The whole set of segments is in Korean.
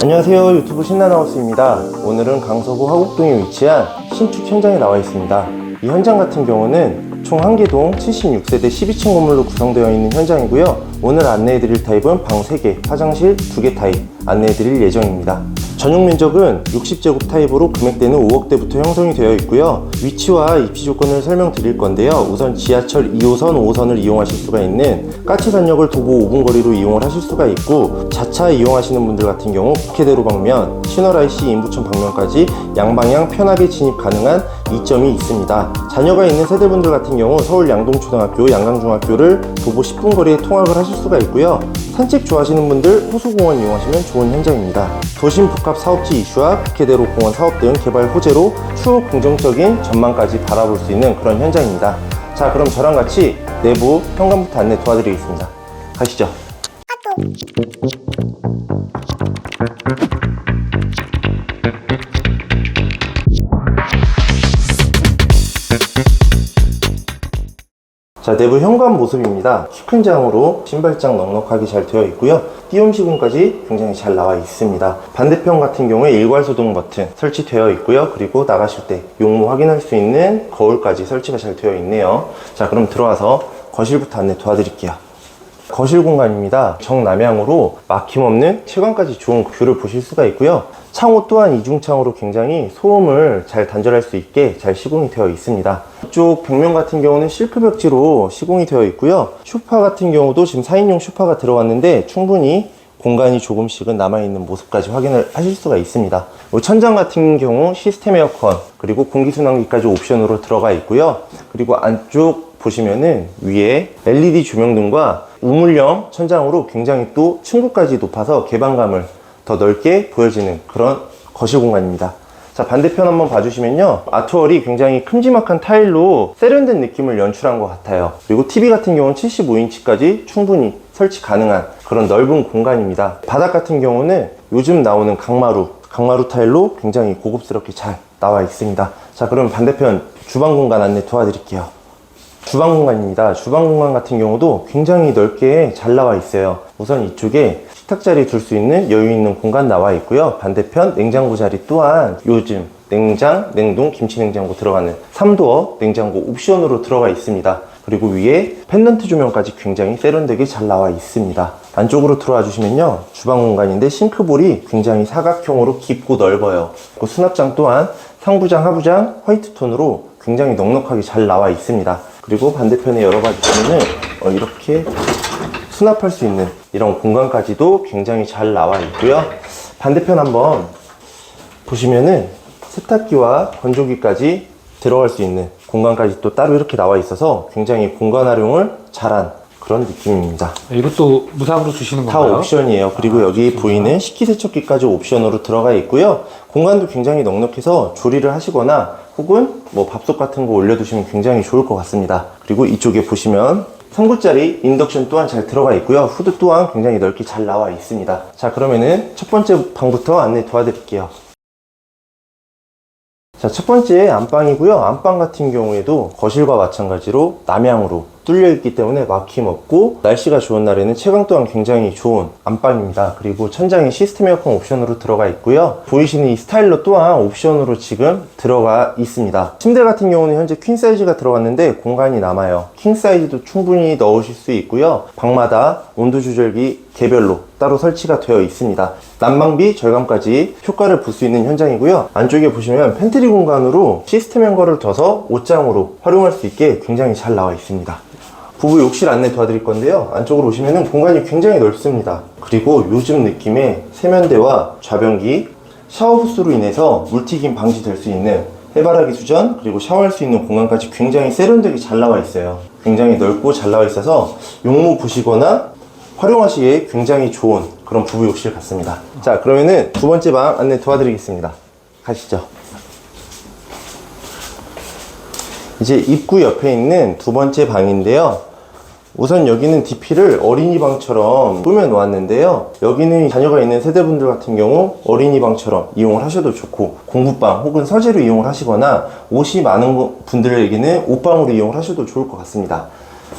안녕하세요. 유튜브 신나나우스입니다. 오늘은 강서구 화곡동에 위치한 신축 현장에 나와 있습니다. 이 현장 같은 경우는 총 한개동 76세대 12층 건물로 구성되어 있는 현장이고요. 오늘 안내해 드릴 타입은 방 3개, 화장실 2개 타입 안내해 드릴 예정입니다 전용 면적은 60제곱 타입으로 금액대는 5억대부터 형성이 되어 있고요. 위치와 입지 조건을 설명드릴 건데요. 우선 지하철 2호선, 5호선을 이용하실 수가 있는 까치산역을 도보 5분 거리로 이용을 하실 수가 있고 자차 이용하시는 분들 같은 경우 국회대로 방면, 신월IC 인부천 방면까지 양방향 편하게 진입 가능한 이점이 있습니다. 자녀가 있는 세대분들 같은 경우 서울 양동초등학교, 양강중학교를 도보 10분 거리에 통학을 하실 수가 있고요. 산책 좋아하시는 분들 호수공원 이용하시면 좋은 현장입니다. 도심 복합 사업지 이슈와 국회대로 공원 사업 등 개발 호재로 추후 긍정적인 전망까지 바라볼 수 있는 그런 현장입니다. 자, 그럼 저랑 같이 내부 현관부터 안내 도와드리겠습니다. 가시죠. 자, 내부 현관 모습입니다. 키큰 장으로 신발장 넉넉하게 잘 되어 있고요. 띄움 시공까지 굉장히 잘 나와 있습니다. 반대편 같은 경우에 일괄 소등 버튼 설치되어 있고요. 그리고 나가실 때 용무 확인할 수 있는 거울까지 설치가 잘 되어 있네요. 자, 그럼 들어와서 거실부터 안내 도와드릴게요. 거실 공간입니다. 정남향으로 막힘없는 채광까지 좋은 뷰를 보실 수가 있고요. 창호 또한 이중창으로 굉장히 소음을 잘 단절할 수 있게 잘 시공이 되어 있습니다. 이쪽 벽면 같은 경우는 실크 벽지로 시공이 되어 있고요. 슈파 같은 경우도 지금 4인용 슈파가 들어왔는데 충분히 공간이 조금씩은 남아있는 모습까지 확인을 하실 수가 있습니다. 이 천장 같은 경우 시스템 에어컨 그리고 공기순환기까지 옵션으로 들어가 있고요. 그리고 안쪽 보시면은 위에 LED 조명등과 우물형 천장으로 굉장히 또 층고까지 높아서 개방감을 더 넓게 보여지는 그런 거실 공간입니다. 자 반대편 한번 봐주시면요 아트월이 굉장히 큼지막한 타일로 세련된 느낌을 연출한 것 같아요 그리고 TV 같은 경우는 75인치까지 충분히 설치 가능한 그런 넓은 공간입니다 바닥 같은 경우는 요즘 나오는 강마루 강마루 타일로 굉장히 고급스럽게 잘 나와 있습니다 자 그럼 반대편 주방 공간 안내 도와드릴게요 주방 공간입니다. 주방 공간 같은 경우도 굉장히 넓게 잘 나와 있어요. 우선 이쪽에 식탁 자리 둘 수 있는 여유 있는 공간 나와 있고요. 반대편 냉장고 자리 또한 요즘 냉장, 냉동, 김치 냉장고 들어가는 3도어 냉장고 옵션으로 들어가 있습니다. 그리고 위에 펜던트 조명까지 굉장히 세련되게 잘 나와 있습니다. 안쪽으로 들어와 주시면요. 주방 공간인데 싱크볼이 굉장히 사각형으로 깊고 넓어요. 그리고 수납장 또한 상부장, 하부장 화이트 톤으로 굉장히 넉넉하게 잘 나와 있습니다. 그리고 반대편에 열어봐 주시면은 어, 이렇게 수납할 수 있는 이런 공간까지도 굉장히 잘 나와 있고요. 반대편 한번 보시면은 세탁기와 건조기까지 들어갈 수 있는 공간까지 또 따로 이렇게 나와 있어서 굉장히 공간 활용을 잘한 그런 느낌입니다. 이것도 무상으로 주시는 다 건가요? 옵션이에요. 그리고 여기 보이는 식기세척기까지 옵션으로 들어가 있고요. 공간도 굉장히 넉넉해서 조리를 하시거나 혹은 뭐 밥솥 같은 거 올려두시면 굉장히 좋을 것 같습니다. 그리고 이쪽에 보시면 3구짜리 인덕션 또한 잘 들어가 있고요. 후드 또한 굉장히 넓게 잘 나와 있습니다. 자, 그러면은 첫 번째 방부터 안내 도와드릴게요. 자, 첫 번째 안방이고요. 안방 같은 경우에도 거실과 마찬가지로 남향으로 뚫려 있기 때문에 막힘 없고 날씨가 좋은 날에는 채광 또한 굉장히 좋은 안방입니다. 그리고 천장에 시스템 에어컨 옵션으로 들어가 있고요. 보이시는 이 스타일러 또한 옵션으로 지금 들어가 있습니다. 침대 같은 경우는 현재 퀸 사이즈가 들어갔는데 공간이 남아요. 킹 사이즈도 충분히 넣으실 수 있고요. 방마다 온도 조절기 개별로 따로 설치가 되어 있습니다. 난방비 절감까지 효과를 볼 수 있는 현장이고요. 안쪽에 보시면 팬트리 공간으로 시스템 현거를 둬서 옷장으로 활용할 수 있게 굉장히 잘 나와 있습니다. 부부 욕실 안내 도와드릴 건데요. 안쪽으로 오시면 공간이 굉장히 넓습니다. 그리고 요즘 느낌의 세면대와 좌변기, 샤워 부스로 인해서 물튀김 방지될 수 있는 해바라기 수전 그리고 샤워할 수 있는 공간까지 굉장히 세련되게 잘 나와 있어요. 굉장히 넓고 잘 나와 있어서 용무 보시거나 활용하시기에 굉장히 좋은 그런 부부 욕실 같습니다. 자, 그러면은 두 번째 방 안내 도와드리겠습니다. 가시죠. 이제 입구 옆에 있는 두 번째 방인데요. 우선 여기는 DP를 어린이 방처럼 꾸며 놓았는데요. 여기는 자녀가 있는 세대분들 같은 경우 어린이 방처럼 이용을 하셔도 좋고 공부방 혹은 서재로 이용을 하시거나 옷이 많은 분들에게는 옷방으로 이용을 하셔도 좋을 것 같습니다.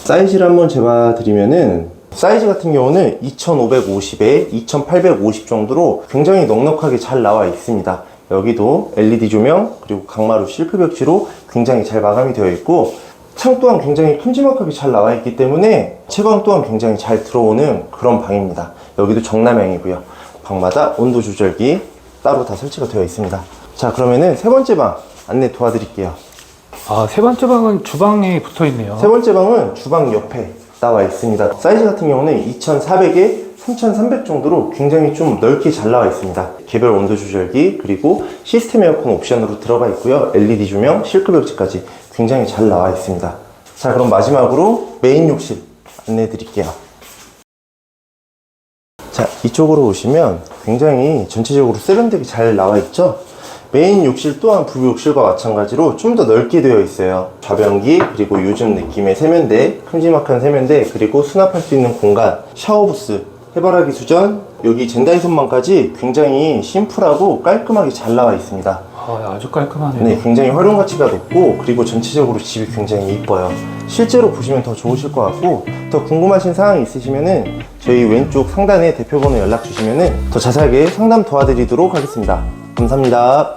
사이즈를 한번 재봐 드리면은 사이즈 같은 경우는 2550에 2850 정도로 굉장히 넉넉하게 잘 나와 있습니다. 여기도 LED 조명 그리고 강마루 실크 벽지로 굉장히 잘 마감이 되어 있고 창 또한 굉장히 큼지막하게 잘 나와 있기 때문에 채광 또한 굉장히 잘 들어오는 그런 방입니다. 여기도 정남향이고요. 방마다 온도 조절기 따로 다 설치가 되어 있습니다. 자 그러면은 세 번째 방 안내 도와드릴게요. 아, 세 번째 방은 주방에 붙어 있네요. 세 번째 방은 주방 옆에 나와 있습니다. 사이즈 같은 경우는 2300에 3300 정도로 굉장히 좀 넓게 잘 나와 있습니다. 개별 온도 조절기 그리고 시스템 에어컨 옵션으로 들어가 있고요. LED 조명, 실크 벽지까지 굉장히 잘 나와 있습니다. 자 그럼 마지막으로 메인 욕실 안내해 드릴게요. 자 이쪽으로 오시면 굉장히 전체적으로 세련되게 잘 나와 있죠 메인 욕실 또한 부부 욕실과 마찬가지로 좀 더 넓게 되어 있어요 좌변기 그리고 요즘 느낌의 세면대 큼지막한 세면대 그리고 수납할 수 있는 공간 샤워부스 해바라기 수전 여기 젠다이 손망까지 굉장히 심플하고 깔끔하게 잘 나와 있습니다 아, 아주 깔끔하네요. 네, 굉장히 활용 가치가 높고 그리고 전체적으로 집이 굉장히 이뻐요. 실제로 보시면 더 좋으실 것 같고 더 궁금하신 사항이 있으시면은 저희 왼쪽 상단에 대표번호 연락 주시면은 더 자세하게 상담 도와드리도록 하겠습니다. 감사합니다.